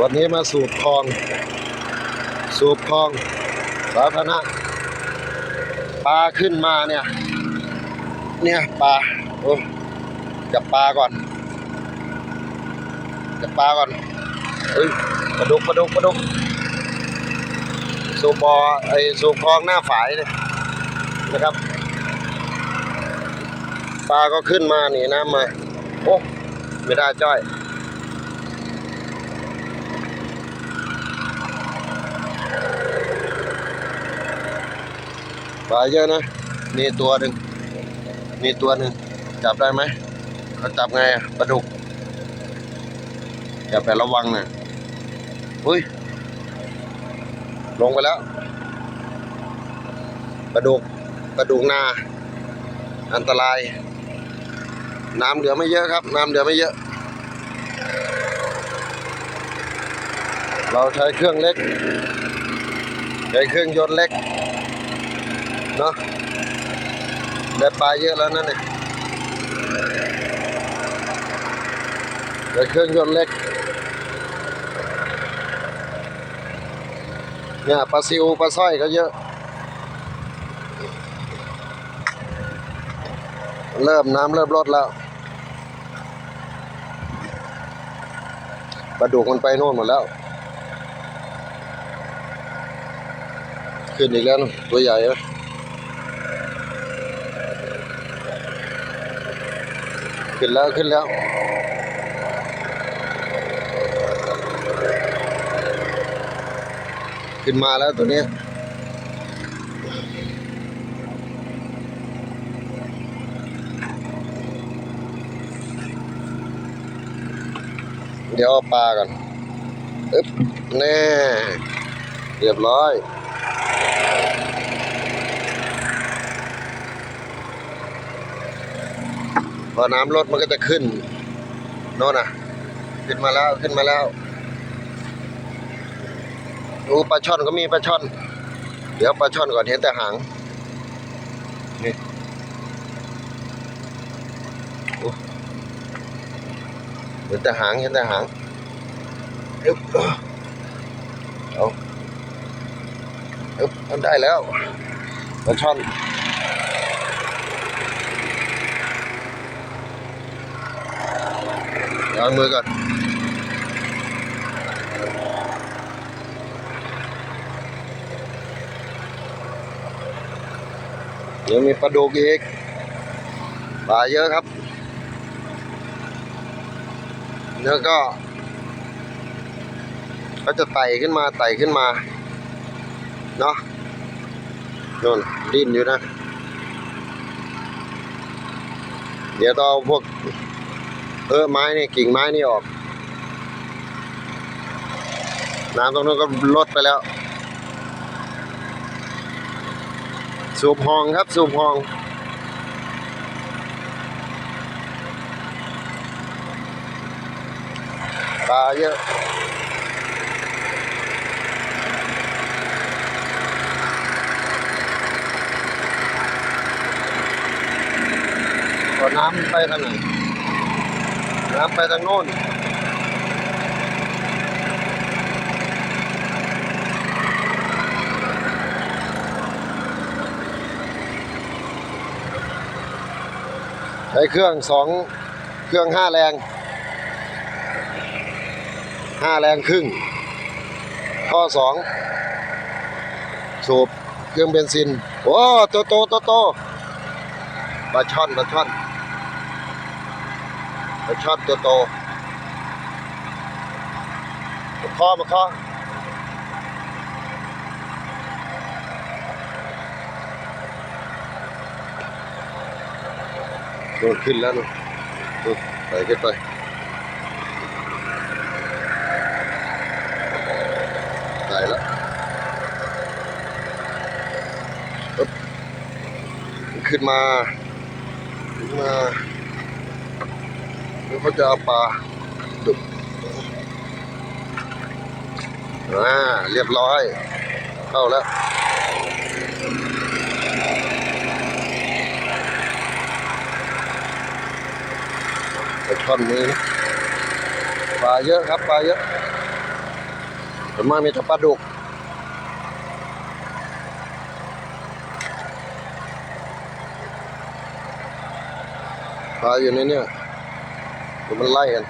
วันนี้มาสูบคลอง สูบคลองสาธารณะปลาขึ้นมาเนี่ย เนี่ยปลาโอ้จับปลาก่อนจับปลาก่อนเฮ้ยปลาดุกปลาดุกปลาดุกสูบบอไอสูบคลองหน้าฝายเนี่ยนะครับปลาก็ขึ้นมาหนีน้ำมาโอ้ไม่ได้จ้อย ปลาเยอะนะมีตัวหนึ่งมีตัวหนึ่งจับได้ไหมเขาจับไงอะปลาดุกอย่าไประวังนะอุ้ย ลงไปแล้วปลาดุกปลาดุกนา อันตราย น้ำเหลือไม่เยอะครับ น้ำเหลือไม่เยอะ เราใช้เครื่องเล็ก ใช้เครื่องยนต์เล็ก เนาะได้ปลาเยอะแล้วนั่นเนี่ยเครื่องยนต์เล็กเนี่ยปลาซิวปลาสร้อยก็เยอะ เริ่มน้ำเริ่มลดแล้วปลาดุกมันไปโน่นหมดแล้ว ขึ้นอีกแล้วนะตัวใหญ่นะ ขึ้นแล้วขึ้นแล้วขึ้นมาแล้วตัวนี้เดี๋ยวเอาปลากันอึ๊บแน่ เรียบร้อย พอน้ำลดมันก็จะขึ้นโน่นน่ะขึ้นมาแล้วขึ้นมาแล้วดูปลาช่อนก็มีปลาช่อน เดี๋ยวปลาช่อนก่อนเห็นแต่หางนี่โอ้เห็นแต่หางเห็นแต่หางอึ๊บเอาอึ๊บเอาได้แล้วปลาช่อน ล้างมือก่อนเดี๋ยวมีปลาดุกอีกปลาเยอะครับ แล้วก็ก็จะไต่ขึ้นมาไต่ขึ้นมา เนาะนู่นดิ้นอยู่นะ เดี๋ยวต้องเอาพวก เออไม้นี่กิ่งไม้นี่ออก น้ำตรงนั้นก็ลดไปแล้ว สูบหองครับสูบหองปลาเยอะน้ำไปทางไหน น้ำไปทางโน้นใช้เครื่องสองเครื่องห้าแรงห้าแรงครึ่ง ข้อสองสูบเครื่องเบนซิน โอ้โตโตโตโตปลาช่อนปลาช่อน ปลาชอนตัวโตมาเคอมาเคอโดนขึ้นแล้วนู่นนู่นไปขึ้นไปไต่แล้วขึ้นมา ขึ้นมา แล้วเขาจะเอาปลาดุกอ่าเรียบร้อย เข้าแล้วไปช่อนมือนะปลาเยอะครับปลาเยอะส่วนมากมีแต่ปลาดุกปลาอยู่ในเนี่ย ดี๋ยวมันไล่กัน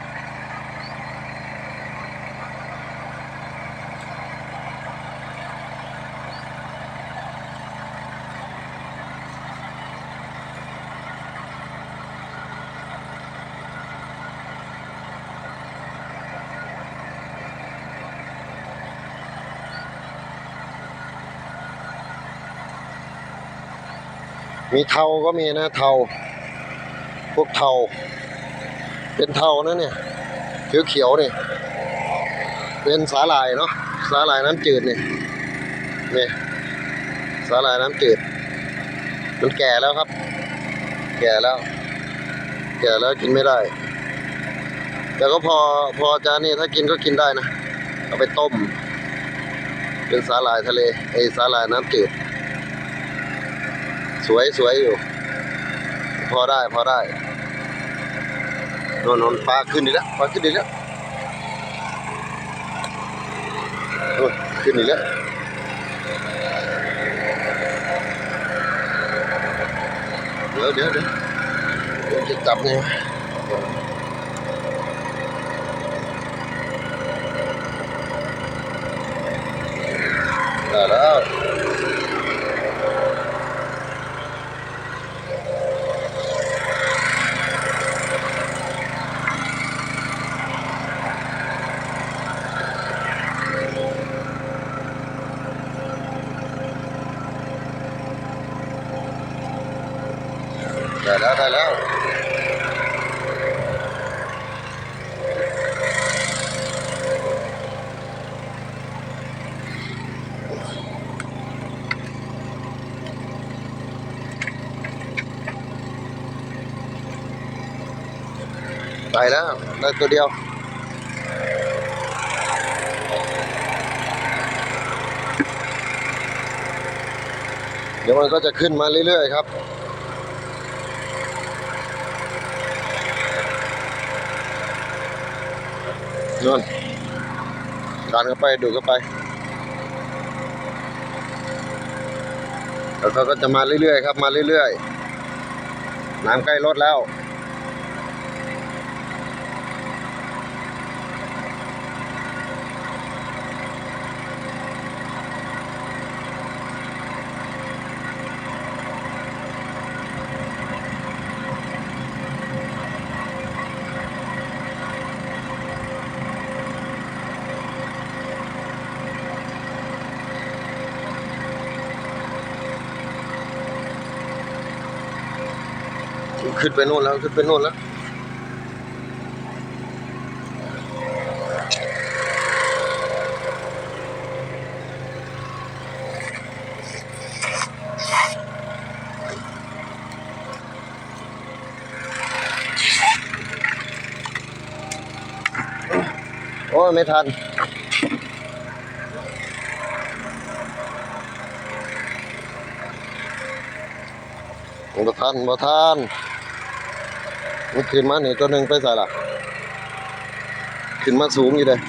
มีเทาก็มีนะเทาพวกเทา เป็นเทานะเนี่ยเขียวเขียวๆนี่ยเป็นสาหร่ายเนาะสาหร่ายน้ำจืดเนี่ยเนี่ยสาหร่ายน้ำจืด มันแก่แล้วครับ แก่แล้ว แก่แล้วกินไม่ได้ แต่ก็พอพอจะนี่ถ้ากินก็กินได้นะเอาไปต้ม เป็นสาหร่ายทะเลไอสาหร่ายน้ำจืด สวยสวยอยู่ พอได้พอได้ นนนนปลาขึ้นอีกแล้วปลาขึ้นอีกแล้วโอ้ยขึ้นอีกแล้วเดี๋ยวเดี๋ยวเดี๋ยวเดี๋ยวจะจับไงวะได้แล้ว ได้แล้วได้แล้วได้แล้วได้ตัวเดียวเดี๋ยวมันก็จะขึ้นมาเรื่อยๆครับ นู่นดันเข้าไปดูเข้าไป แล้วเขาก็จะมาเรื่อยๆครับ มาเรื่อยๆ น้ำใกล้ลดแล้ว ขึ้นไปโน่นแล้วขึ้นไปโน่นแล้วโอ้ไม่ทันบ่ทันบ่ทัน มันขึ้นมานี่ตัวหนึ่งไปใส่ละขึ้นมาสูงอยู่เลย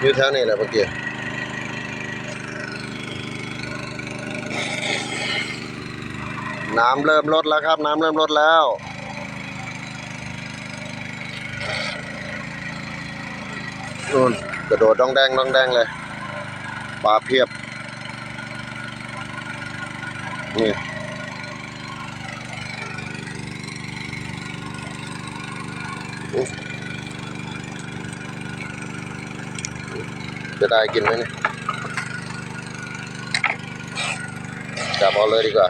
อยู่แถวนี้แหละเมื่อกี้น้ำเริ่มลดแล้วครับ น้ำเริ่มลดแล้วนู่นกระโดดดองแดงดองแดงเลยปลาเพียบ นี่อุ๊ย จะได้กินไหมเนี่ยจับเอาเลยดีกว่า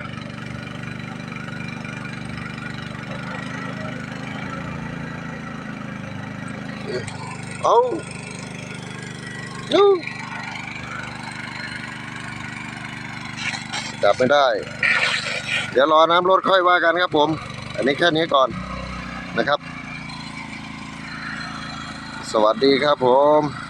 เอายูจับไม่ได้ เดี๋ยวรอน้ำลดค่อยว่ากันครับผม อันนี้แค่นี้ก่อนนะครับ สวัสดีครับผม